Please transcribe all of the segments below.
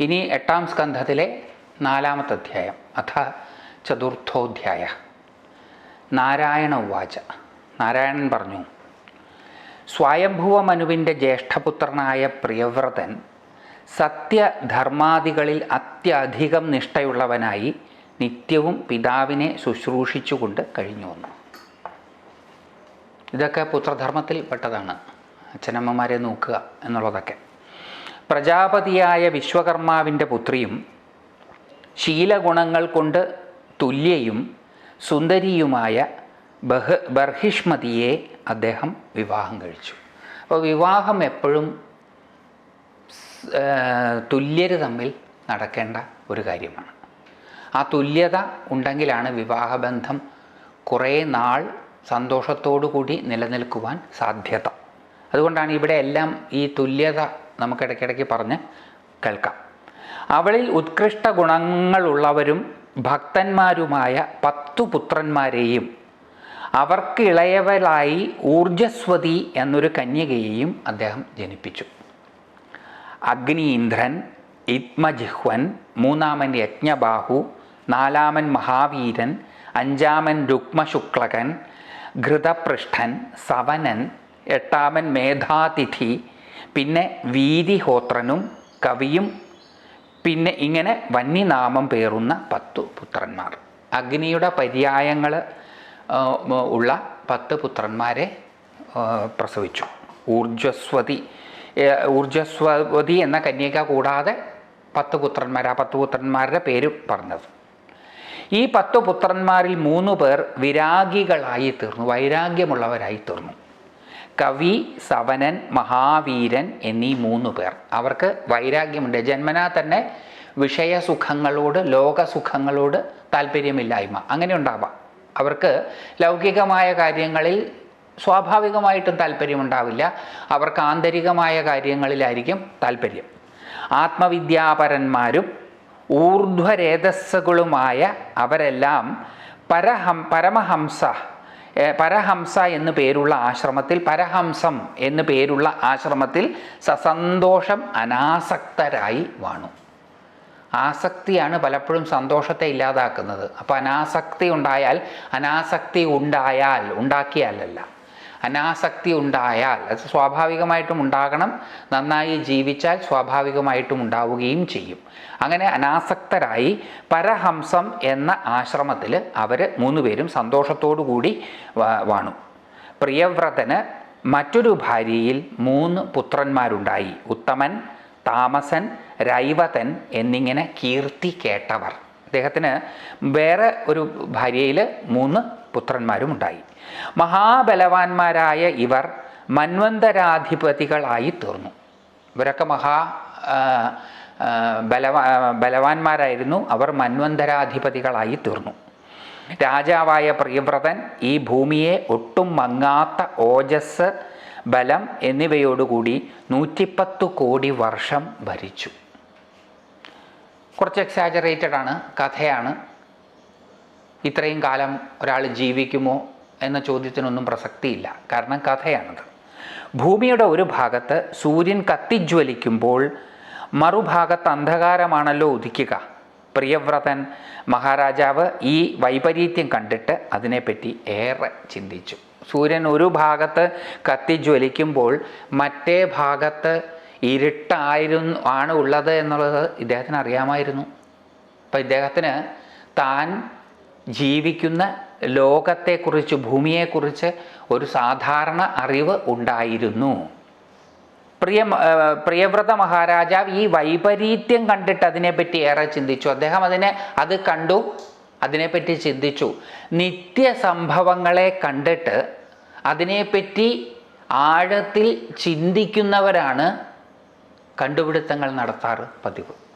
ഇനി എട്ടാം സ്കന്ധത്തിലെ നാലാമത്തെ അധ്യായം അഥ ചതുർത്ഥോധ്യായ. നാരായണ ഉവാച. നാരായണൻ പറഞ്ഞു സ്വയംഭുവ മനുവിന്റെ ജ്യേഷ്ഠപുത്രനായ പ്രിയവ്രതൻ സത്യധർമാദികളിൽ അത്യധികം നിഷ്ഠയുള്ളവനായി നിത്യവും പിതാവിനെ ശുശ്രൂഷിച്ചുകൊണ്ട് കഴിഞ്ഞു വന്നു. ഇതൊക്കെ പുത്രധർമ്മത്തിൽ പെട്ടതാണ് അച്ഛനമ്മമാരെ നോക്കുക എന്നുള്ളതൊക്കെ. പ്രജാപതിയായ വിശ്വകർമാവിന്റെ പുത്രിയും ശീലഗുണങ്ങൾ കൊണ്ട് തുല്യയും സുന്ദരിയുമായ ബഹ ബർഹിഷ്മതിയെ അദ്ദേഹം വിവാഹം കഴിച്ചു. അപ്പോൾ വിവാഹം എപ്പോഴും തുല്യർ തമ്മിൽ നടക്കേണ്ട ഒരു കാര്യമാണ്. ആ തുല്യത ഉണ്ടെങ്കിലാണ് വിവാഹബന്ധം കുറേ നാൾ സന്തോഷത്തോടു കൂടി നിലനിൽക്കുവാൻ സാധ്യത. അതുകൊണ്ടാണ് ഇവിടെ എല്ലാം ഈ തുല്യത നമുക്ക് ഇടയ്ക്കിടയ്ക്ക് പറഞ്ഞ് കേൾക്കാം. അവളിൽ ഉത്കൃഷ്ട ഗുണങ്ങളുള്ളവരും ഭക്തന്മാരുമായ പത്തു പുത്രന്മാരെയും അവർക്ക് ഇളയവളായി ഊർജസ്വതി എന്നൊരു കന്യകയെയും അദ്ദേഹം ജനിപ്പിച്ചു. അഗ്നി ഇന്ദ്രൻ ഇത്മജിഹ്വൻ മൂന്നാമൻ യജ്ഞബാഹു നാലാമൻ മഹാവീരൻ അഞ്ചാമൻ രുക്മശുക്ലകൻ ഘൃതപൃഷ്ഠൻ സവനൻ എട്ടാമൻ മേധാതിഥി പിന്നെ വീതിഹോത്രനും കവിയും പിന്നെ ഇങ്ങനെ വന്യനാമം പേറുന്ന പത്തു പുത്രന്മാർ. അഗ്നിയുടെ പര്യായങ്ങൾ ഉള്ള പത്ത് പുത്രന്മാരെ പ്രസവിച്ചു. ഊർജസ്വതി ഊർജസ്വതി എന്ന കന്യക കൂടാതെ പത്ത് പുത്രന്മാർ ആ പത്ത് പുത്രന്മാരുടെ പേര് പറഞ്ഞത്. ഈ പത്ത് പുത്രന്മാരിൽ മൂന്ന് പേർ വിരാഗികളായി തീർന്നു വൈരാഗ്യമുള്ളവരായി തീർന്നു. കവി സവനൻ മഹാവീരൻ എന്നീ മൂന്ന് പേർ. അവർക്ക് വൈരാഗ്യമുണ്ട്. ജന്മനാ തന്നെ വിഷയസുഖങ്ങളോട് ലോകസുഖങ്ങളോട് താല്പര്യമില്ലായ്മ. അങ്ങനെ ഉണ്ടാവാം. അവർക്ക് ലൗകികമായ കാര്യങ്ങളിൽ സ്വാഭാവികമായിട്ടും താല്പര്യമുണ്ടാവില്ല. അവർക്ക് ആന്തരികമായ കാര്യങ്ങളിലായിരിക്കും താല്പര്യം. ആത്മവിദ്യാപരന്മാരും ഊർധ്വരേതസ്സുകളുമായ അവരെല്ലാം പരഹം പരമഹംസ പരഹംസ എന്ന് പേരുള്ള ആശ്രമത്തിൽ പരഹംസം എന്ന് പേരുള്ള ആശ്രമത്തിൽ സസന്തോഷം അനാസക്തരായി വാണു. ആസക്തിയാണ് പലപ്പോഴും സന്തോഷത്തെ ഇല്ലാതാക്കുന്നത്. അപ്പോൾ അനാസക്തി ഉണ്ടായാൽ അനാസക്തി ഉണ്ടായാൽ ഉണ്ടാക്കിയാലല്ല. അനാസക്തി ഉണ്ടായാൽ അത് സ്വാഭാവികമായിട്ടും ഉണ്ടാകണം. നന്നായി ജീവിച്ചാൽ സ്വാഭാവികമായിട്ടും ഉണ്ടാവുകയും ചെയ്യും. അങ്ങനെ അനാസക്തരായി പരഹംസം എന്ന ആശ്രമത്തിൽ അവർ മൂന്നുപേരും സന്തോഷത്തോടു കൂടി വാണു. പ്രിയവ്രതന് മറ്റൊരു ഭാര്യയിൽ മൂന്ന് പുത്രന്മാരുണ്ടായി. ഉത്തമൻ താമസൻ രൈവതൻ എന്നിങ്ങനെ കീർത്തി കേട്ടവർ. അദ്ദേഹത്തിന് വേറെ ഒരു ഭാര്യയിൽ മൂന്ന് പുത്രന്മാരും ഉണ്ടായി മഹാബലവാന്മാരായ ഇവർ മന്വന്തരാധിപതികളായി തീർന്നു ഇവരൊക്കെ മഹാ ബലവാ ബലവാന്മാരായിരുന്നു. അവർ മന്വന്തരാധിപതികളായി തീർന്നു രാജാവായ പ്രിയവ്രതൻ ഈ ഭൂമിയെ ഒട്ടും മങ്ങാത്ത ഓജസ് ബലം എന്നിവയോടുകൂടി നൂറ്റിപ്പത്ത് കോടി വർഷം ഭരിച്ചു. കുറച്ച് എക്സാജറേറ്റഡ് ആണ് കഥയാണ്. ഇത്രയും കാലം ഒരാൾ ജീവിക്കുമോ എന്ന ചോദ്യത്തിനൊന്നും പ്രസക്തിയില്ല. കാരണം കഥയാണത്. ഭൂമിയുടെ ഒരു ഭാഗത്ത് സൂര്യൻ കത്തിജ്വലിക്കുമ്പോൾ മറുഭാഗത്ത് അന്ധകാരമാണല്ലോ ഉദിക്കുക. പ്രിയവ്രതൻ മഹാരാജാവ് ഈ വൈപരീത്യം കണ്ടിട്ട് അതിനെപ്പറ്റി ഏറെ ചിന്തിച്ചു. സൂര്യൻ ഒരു ഭാഗത്ത് കത്തിജ്വലിക്കുമ്പോൾ മറ്റേ ഭാഗത്ത് ഇരുട്ടായിരുന്നു ആണ് ഉള്ളത് എന്നുള്ളത് ഇദ്ദേഹത്തിന് അറിയാമായിരുന്നു. അപ്പം ഇദ്ദേഹത്തിന് താൻ ജീവിക്കുന്ന ലോകത്തെക്കുറിച്ച് ഭൂമിയെക്കുറിച്ച് ഒരു സാധാരണ അറിവ് ഉണ്ടായിരുന്നു. പ്രിയ പ്രിയവ്രത മഹാരാജാവ് ഈ വൈപരീത്യം കണ്ടിട്ട് അതിനെപ്പറ്റി ഏറെ ചിന്തിച്ചു. അദ്ദേഹം അതിനെ അത് കണ്ടു അതിനെപ്പറ്റി ചിന്തിച്ചു. നിത്യസംഭവങ്ങളെ കണ്ടിട്ട് അതിനെപ്പറ്റി ആഴത്തിൽ ചിന്തിക്കുന്നവരാണ് കണ്ടുപിടുത്തങ്ങൾ നടത്താറ് പതിവ്.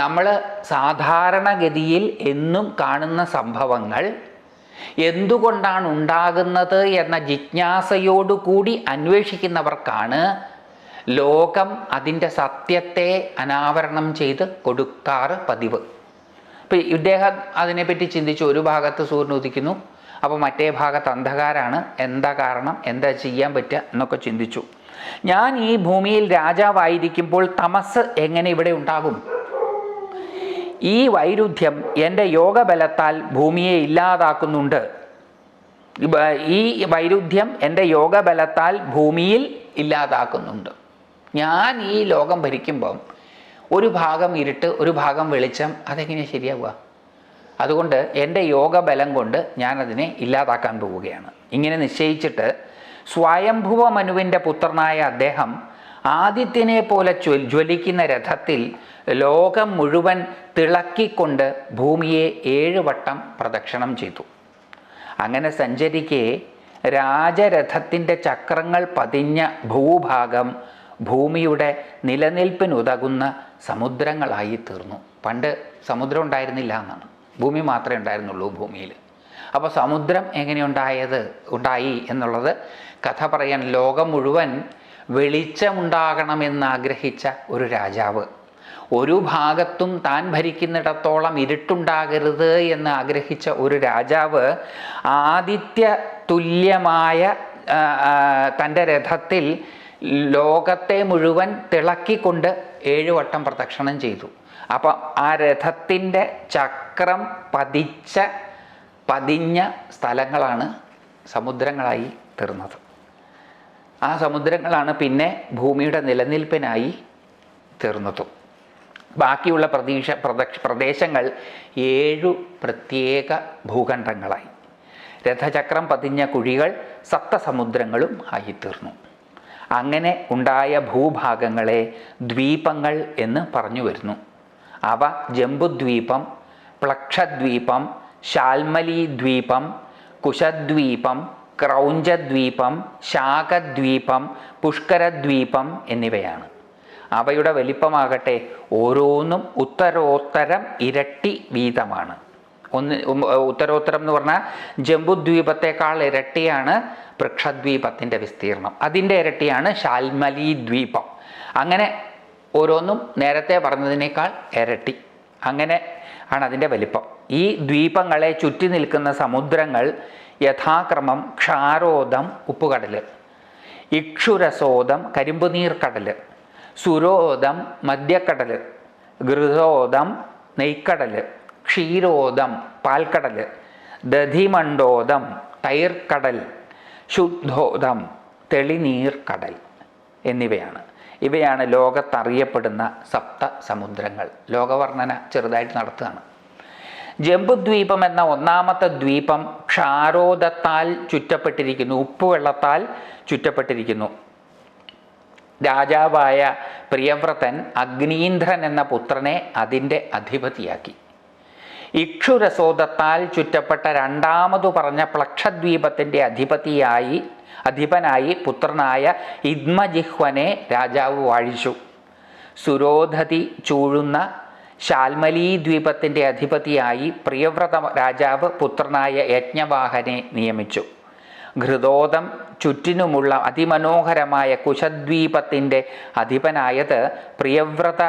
നമ്മൾ സാധാരണഗതിയിൽ എന്നും കാണുന്ന സംഭവങ്ങൾ എന്തുകൊണ്ടാണ് ഉണ്ടാകുന്നത് എന്ന ജിജ്ഞാസയോടുകൂടി അന്വേഷിക്കുന്നവർക്കാണ് ലോകം അതിന്റെ സത്യത്തെ അനാവരണം ചെയ്ത് കൊടുക്കാറ് പതിവ്. ഇപ്പം ഇദ്ദേഹം അതിനെപ്പറ്റി ചിന്തിച്ചു ഒരു ഭാഗത്ത് സൂര്യൻ ഉദിക്കുന്നു അപ്പോൾ മറ്റേ ഭാഗത്ത് അന്ധകാരാണ് എന്താ കാരണം എന്താ ചെയ്യാൻ പറ്റുക എന്നൊക്കെ ചിന്തിച്ചു. ഞാൻ ഈ ഭൂമിയിൽ രാജാവായിരിക്കുമ്പോൾ തമസ് എങ്ങനെ ഇവിടെ ഉണ്ടാകും? ഈ വൈരുദ്ധ്യം എന്റെ യോഗബലത്താൽ ഭൂമിയെ ഇല്ലാതാക്കുന്നുണ്ട്. ഈ വൈരുദ്ധ്യം എന്റെ യോഗബലത്താൽ ഭൂമിയിൽ ഇല്ലാതാക്കുന്നുണ്ട്. ഞാൻ ഈ ലോകം ഭരിക്കുമ്പം ഒരു ഭാഗം ഇരുട്ട് ഒരു ഭാഗം വെളിച്ചം അതെങ്ങനെ ശരിയാവുക? അതുകൊണ്ട് എന്റെ യോഗബലം കൊണ്ട് ഞാനതിനെ ഇല്ലാതാക്കാൻ പോവുകയാണ്. ഇങ്ങനെ നിശ്ചയിച്ചിട്ട് സ്വയംഭുവ മനുവിന്റെ പുത്രനായ അദ്ദേഹം ആദിത്യനെ പോലെ ജ്വലിക്കുന്ന രഥത്തിൽ ലോകം മുഴുവൻ തിളക്കിക്കൊണ്ട് ഭൂമിയെ ഏഴ് വട്ടം പ്രദക്ഷിണം ചെയ്തു. അങ്ങനെ സഞ്ചരിക്കെ രാജരഥത്തിന്റെ ചക്രങ്ങൾ പതിഞ്ഞ ഭൂഭാഗം ഭൂമിയുടെ നിലനിൽപ്പിനുതകുന്ന സമുദ്രങ്ങളായി തീർന്നു. പണ്ട് സമുദ്രം ഉണ്ടായിരുന്നില്ല എന്നാണ്. ഭൂമി മാത്രമേ ഉണ്ടായിരുന്നുള്ളൂ ഭൂമിയിൽ. അപ്പോൾ സമുദ്രം എങ്ങനെയുണ്ടായത് ഉണ്ടായി എന്നുള്ളത് കഥ പറയാൻ ലോകം മുഴുവൻ വെളിച്ചമുണ്ടാകണമെന്ന് ആഗ്രഹിച്ച ഒരു രാജാവ്. ഒരു ഭാഗത്തും താൻ ഭരിക്കുന്നിടത്തോളം ഇരുട്ടുണ്ടാകരുത് എന്ന് ആഗ്രഹിച്ച ഒരു രാജാവ് ആദിത്യ തുല്യമായ തന്റെ രഥത്തിൽ ലോകത്തെ മുഴുവൻ തിളക്കിക്കൊണ്ട് ഏഴു വട്ടം പ്രദക്ഷിണം ചെയ്തു. അപ്പം ആ രഥത്തിന്റെ ചക്രം പതിച്ച പതിഞ്ഞ സ്ഥലങ്ങളാണ് സമുദ്രങ്ങളായി തീർന്നത്. ആ സമുദ്രങ്ങളാണ് പിന്നെ ഭൂമിയുടെ നിലനിൽപ്പിനായി തീർന്നതും. ബാക്കിയുള്ള പ്രതീക്ഷ പ്രദേശങ്ങൾ ഏഴു പ്രത്യേക ഭൂഖണ്ഡങ്ങളായി. രഥചക്രം പതിഞ്ഞ കുഴികൾ സപ്തസമുദ്രങ്ങളും ആയിത്തീർന്നു. അങ്ങനെ ഉണ്ടായ ഭൂഭാഗങ്ങളെ ദ്വീപങ്ങൾ എന്ന് പറഞ്ഞു വരുന്നു. അവ ജംബുദ്വീപം പ്ലക്ഷദ്വീപം ശാൽമലി ദ്വീപം കുശദ്വീപം ക്രൗഞ്ചദ്വീപം ശാഖദ്വീപം പുഷ്കരദ്വീപം എന്നിവയാണ്. അവയുടെ വലിപ്പമാകട്ടെ ഓരോന്നും ഉത്തരോത്തരം ഇരട്ടി വീതമാണ്. ഒന്ന് ഉത്തരോത്തരം എന്ന് പറഞ്ഞാൽ ജംബുദ്വീപത്തെക്കാൾ ഇരട്ടിയാണ് വൃക്ഷദ്വീപത്തിന്റെ വിസ്തീർണം അതിന്റെ ഇരട്ടിയാണ് ശാൽമലി ദ്വീപം അങ്ങനെ ഓരോന്നും നേരത്തെ പറഞ്ഞതിനേക്കാൾ ഇരട്ടി. അങ്ങനെ ആണ് അതിന്റെ വലിപ്പം. ഈ ദ്വീപങ്ങളെ ചുറ്റി നിൽക്കുന്ന സമുദ്രങ്ങൾ യഥാക്രമം ക്ഷാരോദം ഉപ്പുകടൽ ഇക്ഷുരസോദം കരിമ്പുനീർക്കടൽ സുരോദം മധ്യക്കടൽ ഗൃഹോദം നെയ്ക്കടൽ ക്ഷീരോദം പാൽക്കടൽ ദധിമണ്ഡോദം തൈർക്കടൽ. ശുദ്ധോദം തെളിനീർ കടൽ എന്നിവയാണ്. ഇവയാണ് ലോകത്തറിയപ്പെടുന്ന സപ്ത സമുദ്രങ്ങൾ ലോകവർണന ചെറുതായിട്ട് നടത്തുകയാണ്. ജംബുദ്വീപം എന്ന ഒന്നാമത്തെ ദ്വീപം ക്ഷാരോദത്താൽ ചുറ്റപ്പെട്ടിരിക്കുന്നു. ഉപ്പുവെള്ളത്താൽ ചുറ്റപ്പെട്ടിരിക്കുന്നു. രാജാവായ പ്രിയവ്രതൻ അഗ്നീന്ദ്രൻ എന്ന പുത്രനെ അതിന്റെ അധിപതിയാക്കി. ഇക്ഷുരസോദത്താൽ ചുറ്റപ്പെട്ട രണ്ടാമതു പറഞ്ഞ പ്ലക്ഷദ്വീപത്തിന്റെ അധിപതിയായി അധിപനായി പുത്രനായ ഇദ്മജിഹ്വനെ രാജാവ് വാഴിച്ചു. സുരോധതി ചൂഴുന്ന ശാൽമലീ ദ്വീപത്തിന്റെ അധിപതിയായി പ്രിയവ്രത രാജാവ് പുത്രനായ യജ്ഞവാഹനെ നിയമിച്ചു. ഘൃതോദം ചുറ്റിനുമുള്ള അതിമനോഹരമായ കുശദ്വീപത്തിന്റെ അധിപനായത് പ്രിയവ്രത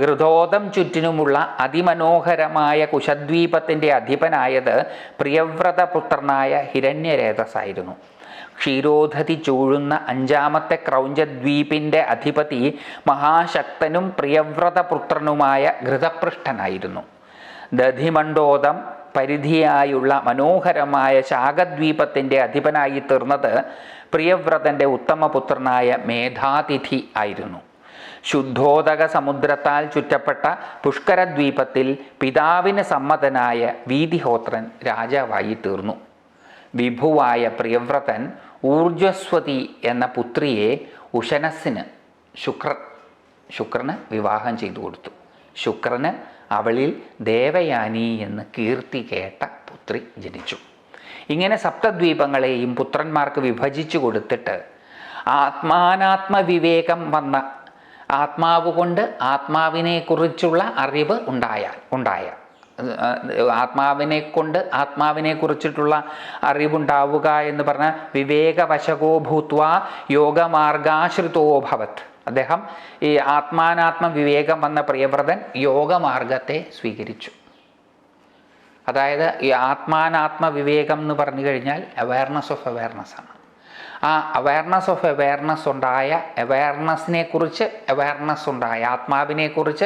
ഘൃതോദം ചുറ്റിനുമുള്ള അതിമനോഹരമായ കുശദ്വീപത്തിന്റെ അധിപനായത് പ്രിയവ്രത പുത്രനായ ഹിരണ്യരേതസായിരുന്നു. ക്ഷീരോധതി ചൂഴുന്ന അഞ്ചാമത്തെ ക്രൗഞ്ചദ്വീപിന്റെ അധിപതി മഹാശക്തനും പ്രിയവ്രതപുത്രനുമായ ഘൃതപൃഷ്ഠനായിരുന്നു ദധിമണ്ഡോദം പരിധിയായുള്ള മനോഹരമായ ശാഖദ്വീപത്തിന്റെ അധിപനായി തീർന്നത് പ്രിയവ്രതന്റെ ഉത്തമപുത്രനായ മേധാതിഥി ആയിരുന്നു. ശുദ്ധോദക സമുദ്രത്താൽ ചുറ്റപ്പെട്ട പുഷ്കരദ്വീപത്തിൽ പിതാവിന് സമ്മതനായ വീതിഹോത്രൻ രാജാവായി തീർന്നു. വിഭുവായ പ്രിയവ്രതൻ ഊർജസ്വതി എന്ന പുത്രിയെ ഉഷനസ്സിന് ശുക്രൻ ശുക്രന് വിവാഹം ചെയ്തു കൊടുത്തു. ശുക്രന് അവളിൽ ദേവയാനി എന്ന് കീർത്തി കേട്ട പുത്രി ജനിച്ചു. ഇങ്ങനെ സപ്തദ്വീപങ്ങളെയും പുത്രന്മാർക്ക് വിഭജിച്ചു കൊടുത്തിട്ട് ആത്മാനാത്മവിവേകം വന്ന ആത്മാവ് കൊണ്ട് ആത്മാവിനെക്കുറിച്ചുള്ള അറിവ് ഉണ്ടായാൽ ഉണ്ടായ. ആത്മാവിനെ കൊണ്ട് ആത്മാവിനെ കുറിച്ചിട്ടുള്ള അറിവുണ്ടാവുക എന്ന് പറഞ്ഞാൽ വിവേകവശകോ ഭൂത്വ യോഗമാർഗാശ്രിതോ ഭവത്. അദ്ദേഹം ഈ ആത്മാനാത്മ വിവേകം വന്ന പ്രിയവ്രതൻ യോഗമാർഗത്തെ സ്വീകരിച്ചു. അതായത് ഈ ആത്മാനാത്മ വിവേകം എന്ന് പറഞ്ഞു കഴിഞ്ഞാൽ അവയർനെസ് ഓഫ് അവയർനെസ് ആണ്. ആ അവയർനെസ് ഓഫ് അവയർനെസ് ഉണ്ടായ അവയർനെസ്സിനെ കുറിച്ച് അവയർനെസ് ഉണ്ടായ ആത്മാവിനെക്കുറിച്ച്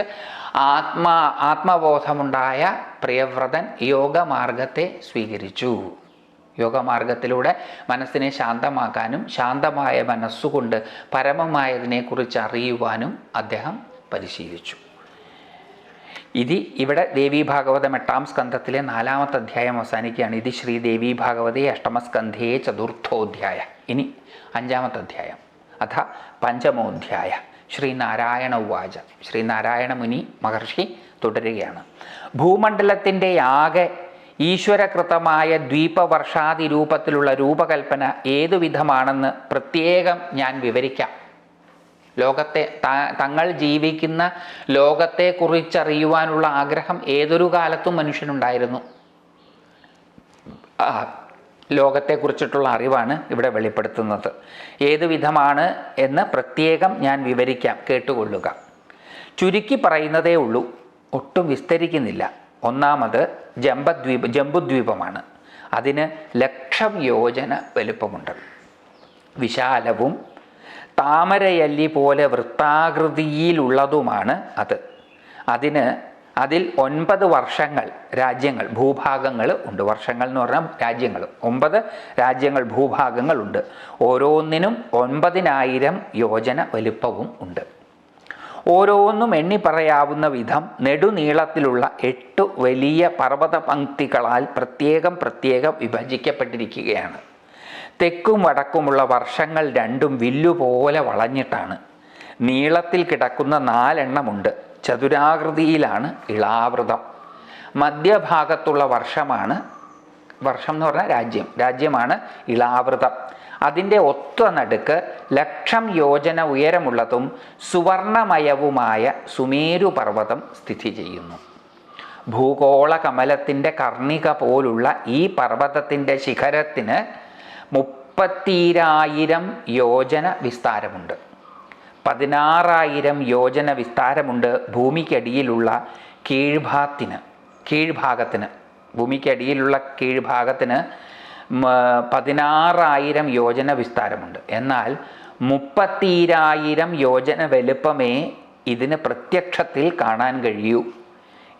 ആത്മാ ആത്മബോധമുണ്ടായ പ്രിയവ്രതൻ യോഗമാർഗത്തെ സ്വീകരിച്ചു. യോഗമാർഗത്തിലൂടെ മനസ്സിനെ ശാന്തമാക്കാനും ശാന്തമായ മനസ്സുകൊണ്ട് പരമമായതിനെക്കുറിച്ച് അറിയുവാനും അദ്ദേഹം പരിശീലിച്ചു. ഇത് ഇവിടെ ദേവി ഭാഗവതം എട്ടാം സ്കന്ധത്തിലെ നാലാമത്തെ അധ്യായം അവസാനിക്കുകയാണ്. ഇത് ശ്രീ ദേവി ഭാഗവതേ അഷ്ടമസ്കന്ധേ ചതുർത്ഥോധ്യായ. ഇനി അഞ്ചാമത്തെ അധ്യായം. അഥ പഞ്ചമോധ്യായ. ശ്രീനാരായണ ഉവാച. ശ്രീനാരായണ മുനി മഹർഷി തുടരുകയാണ്. ഭൂമണ്ഡലത്തിന്റെ ആകെ ഈശ്വരകൃതമായ ദ്വീപവർഷാദി രൂപത്തിലുള്ള രൂപകൽപ്പന ഏതുവിധമാണെന്ന് പ്രത്യേകം ഞാൻ വിവരിക്കാം. ലോകത്തെ തങ്ങൾ ജീവിക്കുന്ന ലോകത്തെക്കുറിച്ചറിയുവാനുള്ള ആഗ്രഹം ഏതൊരു കാലത്തും മനുഷ്യനുണ്ടായിരുന്നു. ലോകത്തെക്കുറിച്ചിട്ടുള്ള അറിവാണ് ഇവിടെ വെളിപ്പെടുത്തുന്നത്. ഏതുവിധമാണ് എന്ന് പ്രത്യേകം ഞാൻ വിവരിക്കാം കേട്ടുകൊള്ളുക. ചുരുക്കി പറയുന്നതേ ഉള്ളൂ ഒട്ടും വിസ്തരിക്കുന്നില്ല. ഒന്നാമത് ജമ്പദ്വീപ് ജമ്പുദ്വീപമാണ്. അതിന് ലക്ഷം യോജന വലുപ്പമുണ്ട്. വിശാലവും താമരയല്ലി പോലെ വൃത്താകൃതിയിലുള്ളതുമാണ് അത്. അതിന് അതിൽ ഒൻപത് വർഷങ്ങൾ രാജ്യങ്ങൾ ഭൂഭാഗങ്ങൾ ഉണ്ട്. വർഷങ്ങൾ എന്ന് പറഞ്ഞാൽ രാജ്യങ്ങൾ. ഒമ്പത് രാജ്യങ്ങൾ ഭൂഭാഗങ്ങളുണ്ട് ഓരോന്നിനും ഒൻപതിനായിരം യോജന വലുപ്പവും ഉണ്ട്. ഓരോന്നും എണ്ണി പറയാവുന്ന വിധം നെടുനീളത്തിലുള്ള എട്ട് വലിയ പർവത പങ്ക്തികളാൽ പ്രത്യേകം പ്രത്യേകം വിഭജിക്കപ്പെട്ടിരിക്കുകയാണ്. തെക്കും വടക്കുമുള്ള വർഷങ്ങൾ രണ്ടും വില്ലുപോലെ വളഞ്ഞിട്ടാണ്. നീളത്തിൽ കിടക്കുന്ന നാലെണ്ണമുണ്ട്. ചതുരാകൃതിയിലാണ് ഇളാവൃതം. മധ്യഭാഗത്തുള്ള വർഷമാണ് വർഷം എന്ന് പറഞ്ഞാൽ രാജ്യം. രാജ്യമാണ് ഇളാവൃതം. അതിന്റെ ഒത്ത നടുക്ക് ലക്ഷം യോജന ഉയരമുള്ളതും സുവർണമയവുമായ സുമേരു പർവതം സ്ഥിതി ചെയ്യുന്നു. ഭൂഗോള കമലത്തിന്റെ കർണിക പോലുള്ള ഈ പർവതത്തിന്റെ ശിഖരത്തിന് മുപ്പത്തിരായിരം യോജന വിസ്താരമുണ്ട്. പതിനാറായിരം യോജന വിസ്താരമുണ്ട് ഭൂമിക്കടിയിലുള്ള കീഴ്ഭാഗത്തിന് കീഴ്ഭാഗത്തിന് ഭൂമിക്കടിയിലുള്ള കീഴ്ഭാഗത്തിന് പതിനാറായിരം യോജന വിസ്താരമുണ്ട്. എന്നാൽ മുപ്പത്തിരായിരം യോജന വലുപ്പമേ ഇതിന് പ്രത്യക്ഷത്തിൽ കാണാൻ കഴിയൂ.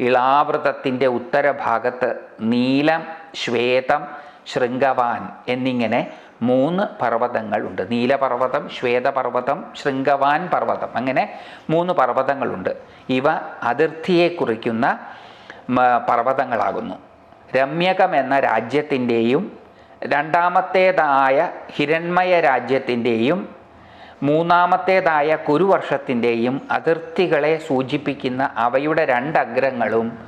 ഇളാവൃതത്തിന്റെ ഉത്തരഭാഗത്ത് നീലം ശ്വേതം ശൃംഗവാൻ എന്നിങ്ങനെ മൂന്ന് പർവതങ്ങളുണ്ട്. നീലപർവതം ശ്വേതപർവതം ശൃംഗവാൻ പർവതം അങ്ങനെ മൂന്ന് പർവതങ്ങളുണ്ട്. ഇവ അതിർത്തിയെ കുറിക്കുന്ന പർവതങ്ങളാകുന്നു. രമ്യകം എന്ന രാജ്യത്തിന്റെയും രണ്ടാമത്തേതായ ഹിരൺമയ രാജ്യത്തിന്റെയും മൂന്നാമത്തേതായ കുരുവർഷത്തിന്റെയും അതിർത്തികളെ സൂചിപ്പിക്കുന്ന അവയുടെ രണ്ടഗ്രങ്ങളും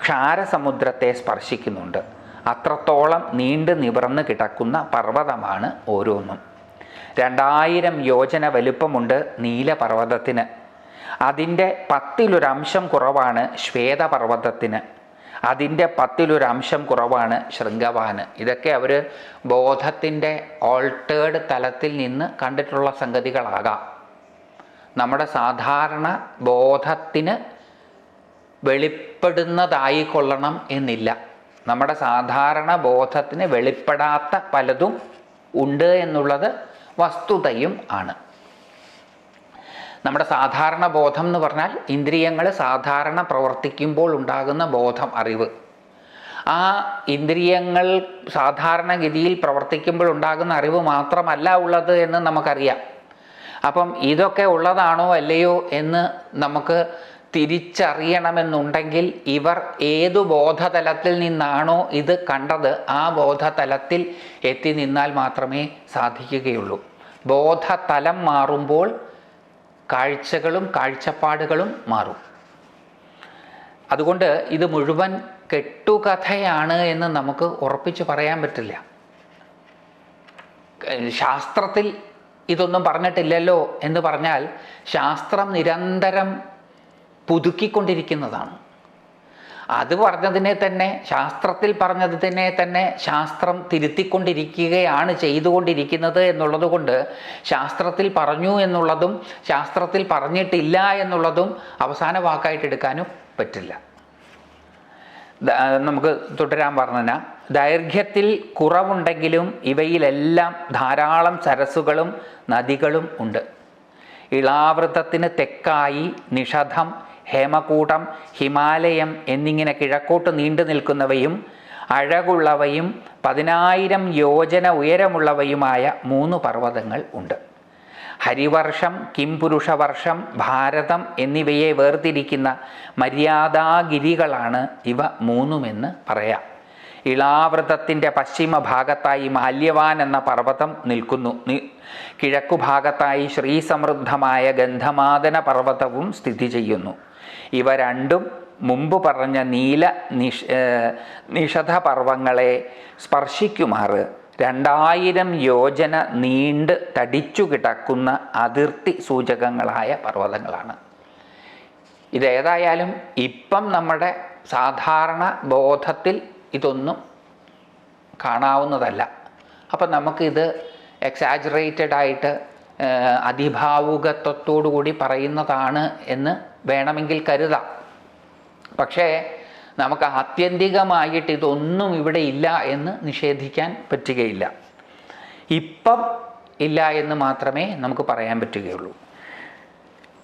ക്ഷാരസമുദ്രത്തെ സ്പർശിക്കുന്നുണ്ട്. അത്രത്തോളം നീണ്ടു നിവർന്ന് കിടക്കുന്ന പർവതമാണ് ഓരോന്നും. രണ്ടായിരം യോജന വലുപ്പമുണ്ട് നീലപർവതത്തിന്. അതിന്റെ പത്തിലൊരംശം കുറവാണ് ശ്വേതപർവതത്തിന്. അതിന്റെ പത്തിലൊരംശം കുറവാണ് ശൃംഗവാന് ഇതൊക്കെ അവർ ബോധത്തിന്റെ ഓൾട്ടേഡ് തലത്തിൽ നിന്ന് കണ്ടിട്ടുള്ള സംഗതികളാകാം. നമ്മുടെ സാധാരണ ബോധത്തിന് വെളിപ്പെടുന്നതായിക്കൊള്ളണം എന്നില്ല. നമ്മുടെ സാധാരണ ബോധത്തിന് വെളിപ്പെടാത്ത പലതും ഉണ്ട് എന്നുള്ളത് വസ്തുതയും ആണ്. നമ്മുടെ സാധാരണ ബോധം എന്ന് പറഞ്ഞാൽ ഇന്ദ്രിയങ്ങൾ സാധാരണ പ്രവർത്തിക്കുമ്പോൾ ഉണ്ടാകുന്ന ബോധം അറിവ്. ആ ഇന്ദ്രിയങ്ങൾ സാധാരണഗതിയിൽ പ്രവർത്തിക്കുമ്പോൾ ഉണ്ടാകുന്ന അറിവ് മാത്രമല്ല ഉള്ളത് എന്ന് നമുക്കറിയാം. അപ്പം ഇതൊക്കെ ഉള്ളതാണോ അല്ലയോ എന്ന് നമുക്ക് തിരിച്ചറിയണമെന്നുണ്ടെങ്കിൽ ഇവർ ഏതു ബോധതലത്തിൽ നിന്നാണോ ഇത് കണ്ടത് ആ ബോധതലത്തിൽ എത്തി നിന്നാൽ മാത്രമേ സാധിക്കുകയുള്ളൂ. ബോധതലം മാറുമ്പോൾ കാഴ്ചകളും കാഴ്ചപ്പാടുകളും മാറും. അതുകൊണ്ട് ഇത് മുഴുവൻ കെട്ടുകഥയാണ് എന്ന് നമുക്ക് ഉറപ്പിച്ച് പറയാൻ പറ്റില്ല. ശാസ്ത്രത്തിൽ ഇതൊന്നും പറഞ്ഞിട്ടില്ലല്ലോ എന്ന് പറഞ്ഞാൽ ശാസ്ത്രം നിരന്തരം പുതുക്കിക്കൊണ്ടിരിക്കുന്നതാണ്. അത് പറഞ്ഞതിനെ തന്നെ ശാസ്ത്രത്തിൽ പറഞ്ഞതിനെ തന്നെ ശാസ്ത്രം തിരുത്തിക്കൊണ്ടിരിക്കുകയാണ് ചെയ്തുകൊണ്ടിരിക്കുന്നത് എന്നുള്ളത് കൊണ്ട് ശാസ്ത്രത്തിൽ പറഞ്ഞു എന്നുള്ളതും ശാസ്ത്രത്തിൽ പറഞ്ഞിട്ടില്ല എന്നുള്ളതും അവസാന വാക്കായിട്ട് എടുക്കാനും പറ്റില്ല. നമുക്ക് തുടരാൻ പറഞ്ഞ ദൈർഘ്യത്തിൽ കുറവുണ്ടെങ്കിലും ഇവയിലെല്ലാം ധാരാളം സരസുകളും നദികളും ഉണ്ട്. ഇളാവൃതത്തിന് തെക്കായി നിഷധം ഹേമകൂടം ഹിമാലയം എന്നിങ്ങനെ കിഴക്കോട്ട് നീണ്ടു നിൽക്കുന്നവയും അഴകുള്ളവയും പതിനായിരം യോജന ഉയരമുള്ളവയുമായ മൂന്ന് പർവതങ്ങൾ ഉണ്ട്. ഹരിവർഷം കിംപുരുഷവർഷം ഭാരതം എന്നിവയെ വേർതിരിക്കുന്ന മര്യാദാഗിരികളാണ് ഇവ മൂന്നുമെന്ന് പറയാം. ഇളാവൃതത്തിന്റെ പശ്ചിമ ഭാഗത്തായി മാല്യവാൻ എന്ന പർവതം നിൽക്കുന്നു. നി- കിഴക്കു ഭാഗത്തായി ശ്രീസമൃദ്ധമായ ഗന്ധമാദന പർവതവും സ്ഥിതി ചെയ്യുന്നു. ഇവ രണ്ടും മുമ്പ് പറഞ്ഞ നീല നിഷ നിഷധ പർവങ്ങളെ സ്പർശിക്കുമാറ്. രണ്ടായിരം യോജന നീണ്ട് തടിച്ചു കിടക്കുന്ന അതിർത്തി സൂചകങ്ങളായ പർവതങ്ങളാണ്. ഇതേതായാലും ഇപ്പം നമ്മുടെ സാധാരണ ബോധത്തിൽ ഇതൊന്നും കാണാവുന്നതല്ല. അപ്പം നമുക്കിത് എക്സാജറേറ്റഡ് ആയിട്ട് അതിഭാവുകത്വത്തോടു കൂടി പറയുന്നതാണ് എന്ന് വേണമെങ്കിൽ കരുതാം. പക്ഷേ നമുക്ക് ആത്യന്തികമായിട്ട് ഇതൊന്നും ഇവിടെ ഇല്ല എന്ന് നിഷേധിക്കാൻ പറ്റുകയില്ല. ഇപ്പം ഇല്ല എന്ന് മാത്രമേ നമുക്ക് പറയാൻ പറ്റുകയുള്ളൂ.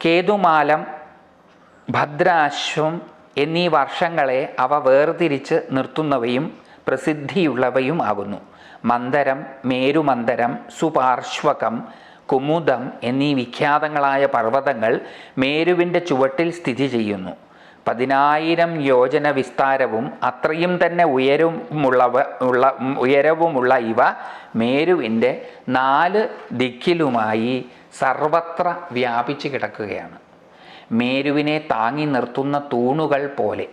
കേതുമാലം ഭദ്രാശ്വം എന്നീ വർഷങ്ങളെ അവ വേർതിരിച്ച് നിർത്തുന്നവയും പ്രസിദ്ധിയുള്ളവയും ആകുന്നു. മന്ദരം മേരുമന്ദരം സുപാർശ്വകം കുമുദം എന്നീ വിഖ്യാതങ്ങളായ പർവതങ്ങൾ മേരുവിന്റെ ചുവട്ടിൽ സ്ഥിതി ചെയ്യുന്നു. പതിനായിരം യോജന വിസ്താരവും അത്രയും തന്നെ ഉയരവുമുള്ളവ ഉള്ള ഉയരവുമുള്ള ഇവ മേരുവിന്റെ നാല് ദിക്കിലുമായി സർവത്ര വ്യാപിച്ചു കിടക്കുകയാണ്. മേരുവിനെ താങ്ങി നിർത്തുന്ന തൂണുകൾ പോലെ.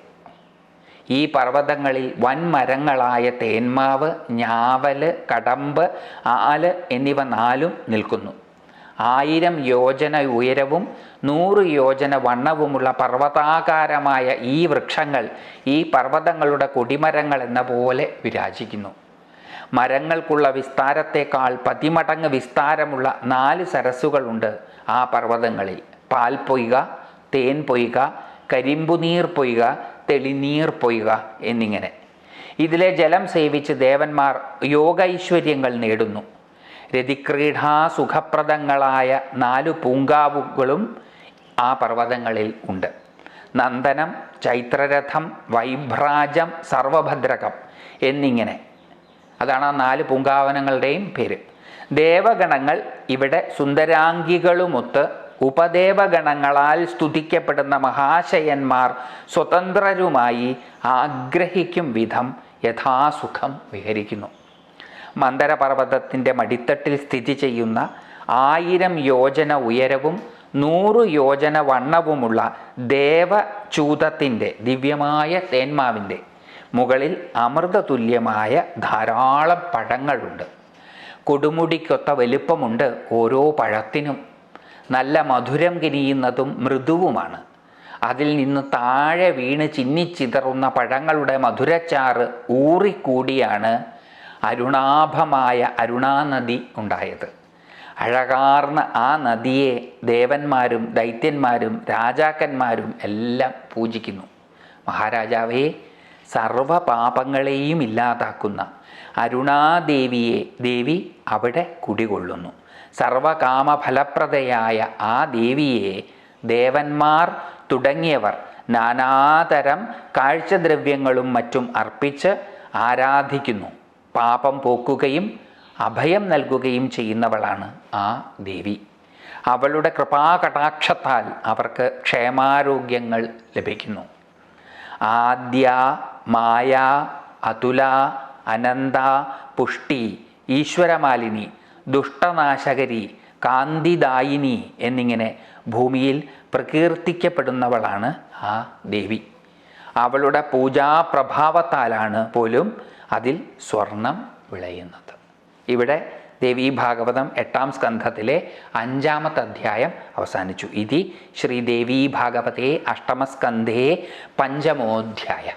ഈ പർവതങ്ങളിൽ വൻമരങ്ങളായ തേന്മാവ് ഞാവൽ കടമ്പ് ആൽ എന്നിവ നാലും നിൽക്കുന്നു. ആയിരം യോജന ഉയരവും നൂറ് യോജന വണ്ണവുമുള്ള പർവതാകാരമായ ഈ വൃക്ഷങ്ങൾ ഈ പർവതങ്ങളുടെ കൊടിമരങ്ങൾ എന്ന പോലെ വിരാജിക്കുന്നു. മരങ്ങൾക്കുള്ള വിസ്താരത്തേക്കാൾ പതിമടങ്ങ് വിസ്താരമുള്ള നാല് സരസുകളുണ്ട് ആ പർവതങ്ങളിൽ. പാൽ പൊയ്ക തേൻ പൊയ്ക കരിമ്പുനീർ പൊയ്ക തെളിനീർ പൊയ്ക എന്നിങ്ങനെ. ഇതിലെ ജലം സേവിച്ച് ദേവന്മാർ യോഗൈശ്വര്യങ്ങൾ നേടുന്നു. രതിക്രീഡാ സുഖപ്രദങ്ങളായ നാലു പൂങ്കാവുകളും ആ പർവതങ്ങളിൽ ഉണ്ട്. നന്ദനം ചൈത്രരഥം വൈഭ്രാജം സർവഭദ്രകം എന്നിങ്ങനെ. അതാണ് ആ നാല് പൂങ്കാവനങ്ങളുടെയും പേര്. ദേവഗണങ്ങൾ ഇവിടെ സുന്ദരാംഗികളുമൊത്ത് ഉപദേവഗണങ്ങളാൽ സ്തുതിക്കപ്പെടുന്ന മഹാശയന്മാർ സ്വതന്ത്രരുമായി ആഗ്രഹിക്കും വിധം യഥാസുഖം വിഹരിക്കുന്നു. മന്ദരപർവതത്തിന്റെ മടിത്തട്ടിൽ സ്ഥിതി ചെയ്യുന്ന ആയിരം യോജന ഉയരവും നൂറ് യോജന വണ്ണവുമുള്ള ദേവചൂതത്തിന്റെ ദിവ്യമായ തേന്മാവിന്റെ മുകളിൽ അമൃതതുല്യമായ ധാരാളം പഴങ്ങളുണ്ട്. കൊടുമുടിക്കൊത്ത വലുപ്പമുണ്ട് ഓരോ പഴത്തിനും. നല്ല മധുരം കിനിയുന്നതും മൃദുവുമാണ്. അതിൽ നിന്ന് താഴെ വീണ് ചിന്നിച്ചിതറുന്ന പഴങ്ങളുടെ മധുരച്ചാറ് ഊറിക്കൂടിയാണ് അരുണാഭമായ അരുണാനദി ഉണ്ടായത്. അഴകാർന്ന ആ നദിയെ ദേവന്മാരും ദൈത്യന്മാരും രാജാക്കന്മാരും എല്ലാം പൂജിക്കുന്നു. മഹാരാജാവേ സർവ പാപങ്ങളെയും ഇല്ലാതാക്കുന്ന അരുണാദേവിയെ ദേവി അവിടെ കുടികൊള്ളുന്നു. സർവകാമഫലപ്രദയായ ആ ദേവിയെ ദേവന്മാർ തുടങ്ങിയവർ നാനാതരം കാഴ്ചദ്രവ്യങ്ങളും മറ്റും അർപ്പിച്ച് ആരാധിക്കുന്നു. പാപം പോക്കുകയും അഭയം നൽകുകയും ചെയ്യുന്നവളാണ് ആ ദേവി. അവളുടെ കൃപാകടാക്ഷത്താൽ അവർക്ക് ക്ഷേമാരോഗ്യങ്ങൾ ലഭിക്കുന്നു. ആദ്യ മായ അതുല അനന്ത പുഷ്ടി ഈശ്വരമാലിനി ദുഷ്ടനാശകരി കാന്തിദായിനി എന്നിങ്ങനെ ഭൂമിയിൽ പ്രകീർത്തിക്കപ്പെടുന്നവളാണ് ആ ദേവി. അവളുടെ പൂജാപ്രഭാവത്താലാണ് പോലും അതിൽ സ്വർണം വിളയുന്നത്. ഇവിടെ ദേവി ഭാഗവതം എട്ടാം സ്കന്ധത്തിലെ അഞ്ചാമത്തെ അധ്യായം അവസാനിച്ചു. ഇതി ശ്രീദേവീ ഭാഗവതേ അഷ്ടമസ്കന്ധേ പഞ്ചമോധ്യായ.